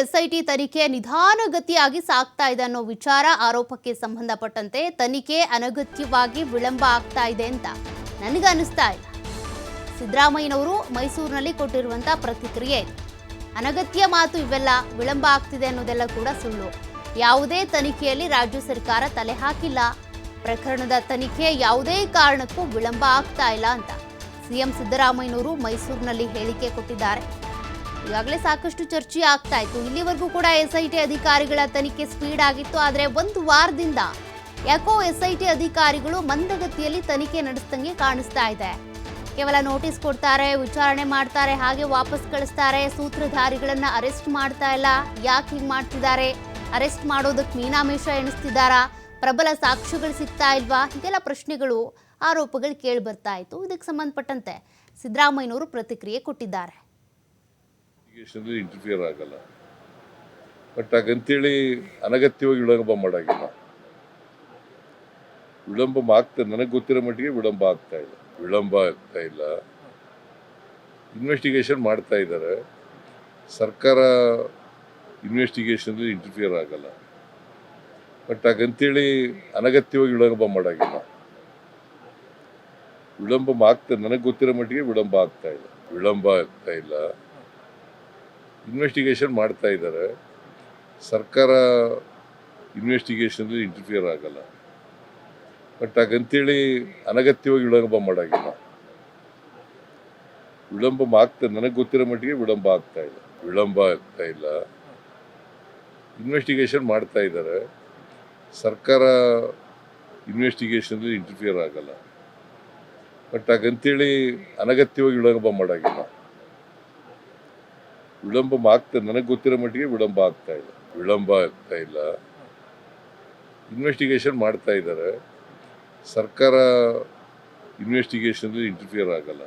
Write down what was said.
SIT ತನಿಖೆ ನಿಧಾನಗತಿಯಾಗಿ ಸಾಗ್ತಾ ಇದೆ ಅನ್ನೋ ವಿಚಾರ ಆರೋಪಕ್ಕೆ ಸಂಬಂಧಪಟ್ಟಂತೆ ತನಿಖೆ ಅನಗತ್ಯವಾಗಿ ವಿಳಂಬ ಆಗ್ತಾ ಇದೆ ಅಂತ ನನಗೆ ಅನಿಸ್ತಾ ಇಲ್ಲ. ಸಿದ್ದರಾಮಯ್ಯನವರು ಮೈಸೂರಿನಲ್ಲಿ ಕೊಟ್ಟಿರುವಂತಹ ಪ್ರತಿಕ್ರಿಯೆ ಅನಗತ್ಯ ಮಾತು ಇವೆಲ್ಲ, ವಿಳಂಬ ಆಗ್ತಿದೆ ಅನ್ನೋದೆಲ್ಲ ಕೂಡ ಸುಳ್ಳು. ಯಾವುದೇ ತನಿಖೆಯಲ್ಲಿ ರಾಜ್ಯ ಸರ್ಕಾರ ತಲೆ ಹಾಕಿಲ್ಲ. ಪ್ರಕರಣದ ತನಿಖೆ ಯಾವುದೇ ಕಾರಣಕ್ಕೂ ವಿಳಂಬ ಆಗ್ತಾ ಇಲ್ಲ ಅಂತ ಸಿಎಂ ಸಿದ್ದರಾಮಯ್ಯನವರು ಮೈಸೂರಿನಲ್ಲಿ ಹೇಳಿಕೆ ಕೊಟ್ಟಿದ್ದಾರೆ. ಈಗಾಗಲೇ ಸಾಕಷ್ಟು ಚರ್ಚೆ ಆಗ್ತಾ ಇತ್ತು. ಇಲ್ಲಿವರೆಗೂ ಕೂಡ ಎಸ್ಐಟಿ ಅಧಿಕಾರಿಗಳ ತನಿಖೆ ಸ್ಪೀಡ್ ಆಗಿತ್ತು. ಆದರೆ ಒಂದು ವಾರದಿಂದ ಯಾಕೋ ಎಸ್ಐಟಿ ಅಧಿಕಾರಿಗಳು ಮಂದಗತಿಯಲ್ಲಿ ತನಿಖೆ ನಡೆಸ್ದಂಗೆ ಕಾಣಿಸ್ತಾ ಇದೆ. ಕೇವಲ ನೋಟಿಸ್ ಕೊಡ್ತಾರೆ, ವಿಚಾರಣೆ ಮಾಡ್ತಾರೆ, ಹಾಗೆ ವಾಪಸ್ ಕಳಿಸ್ತಾರೆ, ಸೂತ್ರಧಾರಿಗಳನ್ನ ಅರೆಸ್ಟ್ ಮಾಡ್ತಾ ಇಲ್ಲ. ಯಾಕೆ ಹೀಗೆ ಮಾಡ್ತಿದ್ದಾರೆ? ಅರೆಸ್ಟ್ ಮಾಡೋದಕ್ಕೆ ಮೀನಾಮೇಷ ಎಣಿಸ್ತಿದ್ದಾರಾ? ಪ್ರಬಲ ಸಾಕ್ಷ್ಯಗಳು ಸಿಗ್ತಾ ಇಲ್ವಾ? ಹೀಗೆಲ್ಲ ಪ್ರಶ್ನೆಗಳು, ಆರೋಪಗಳು ಕೇಳಿ ಬರ್ತಾ ಇತ್ತು. ಇದಕ್ಕೆ ಸಂಬಂಧಪಟ್ಟಂತೆ ಸಿದ್ದರಾಮಯ್ಯನವರು ಪ್ರತಿಕ್ರಿಯೆ ಕೊಟ್ಟಿದ್ದಾರೆ. ಇನ್ವೆಸ್ಟಿಗೇಷನಲ್ಲಿ ಇಂಟರ್ಫಿಯರ್ ಆಗಲ್ಲ. ಬಟ್ ಹಾಗಂತೇಳಿ ಅನಗತ್ಯವಾಗಿ ವಿಳಂಬ ಮಾಡಾಗಿಲ್ಲ. ವಿಳಂಬ ಆಗ್ತಾ, ನನಗೆ ಗೊತ್ತಿರೋ ಮಟ್ಟಿಗೆ ವಿಳಂಬ ಆಗ್ತಾ ಇಲ್ಲ. ವಿಳಂಬ ಆಗ್ತಾ ಇಲ್ಲ. ಇನ್ವೆಸ್ಟಿಗೇಷನ್ ಮಾಡ್ತಾ ಇದ್ದಾರೆ ಸರ್ಕಾರ ಇನ್ವೆಸ್ಟಿಗೇಷನಲ್ಲಿ ಇಂಟರ್ಫಿಯರ್ ಆಗಲ್ಲ. ಬಟ್ ಹಾಗಂತೇಳಿ ಅನಗತ್ಯವಾಗಿ ವಿಳಂಬ ಮಾಡಾಗಿಲ್ಲ. ವಿಳಂಬ ಆಗ್ತಾ, ನನಗೆ ಗೊತ್ತಿರೋ ಮಟ್ಟಿಗೆ ವಿಳಂಬ ಆಗ್ತಾ ಇಲ್ಲ. ವಿಳಂಬ ಆಗ್ತಾ ಇಲ್ಲ. ಇನ್ವೆಸ್ಟಿಗೇಷನ್ ಮಾಡ್ತಾ ಇದ್ದಾರೆ. ಸರ್ಕಾರ ಇನ್ವೆಸ್ಟಿಗೇಷನಲ್ಲಿ ಇಂಟರ್ಫಿಯರ್ ಆಗಲ್ಲ. ಬಟ್ ಹಾಗಂತೇಳಿ ಅನಗತ್ಯವಾಗಿ ವಿಳಂಬ ಮಾಡಾಗಿಲ್ಲ. ವಿಳಂಬ ಆಗ್ತಾ, ನನಗೆ ಗೊತ್ತಿರೋ ಮಟ್ಟಿಗೆ ವಿಳಂಬ ಆಗ್ತಾ ಇಲ್ಲ. ವಿಳಂಬ ಆಗ್ತಾ ಇಲ್ಲ. ಇನ್ವೆಸ್ಟಿಗೇಷನ್ ಮಾಡ್ತಾ ಇದ್ದಾರೆ. ಸರ್ಕಾರ ಇನ್ವೆಸ್ಟಿಗೇಷನಲ್ಲಿ ಇಂಟರ್ಫಿಯರ್ ಆಗಲ್ಲ. ಬಟ್ ಹಾಗಂತೇಳಿ ಅನಗತ್ಯವಾಗಿ ವಿಳಂಬ ಮಾಡಾಗಿಲ್ಲ. ವಿಳಂಬ ಆಗ್ತದೆ ನನಗೆ ಗೊತ್ತಿರೋ ಮಟ್ಟಿಗೆ ವಿಳಂಬ ಆಗ್ತಾ ಇಲ್ಲ. ವಿಳಂಬ ಆಗ್ತಾ ಇಲ್ಲ. ಇನ್ವೆಸ್ಟಿಗೇಷನ್ ಮಾಡ್ತಾ ಇದ್ದಾರೆ. ಸರ್ಕಾರ ಇನ್ವೆಸ್ಟಿಗೇಷನಲ್ಲಿ ಇಂಟರ್ಫಿಯರ್ ಆಗಲ್ಲ.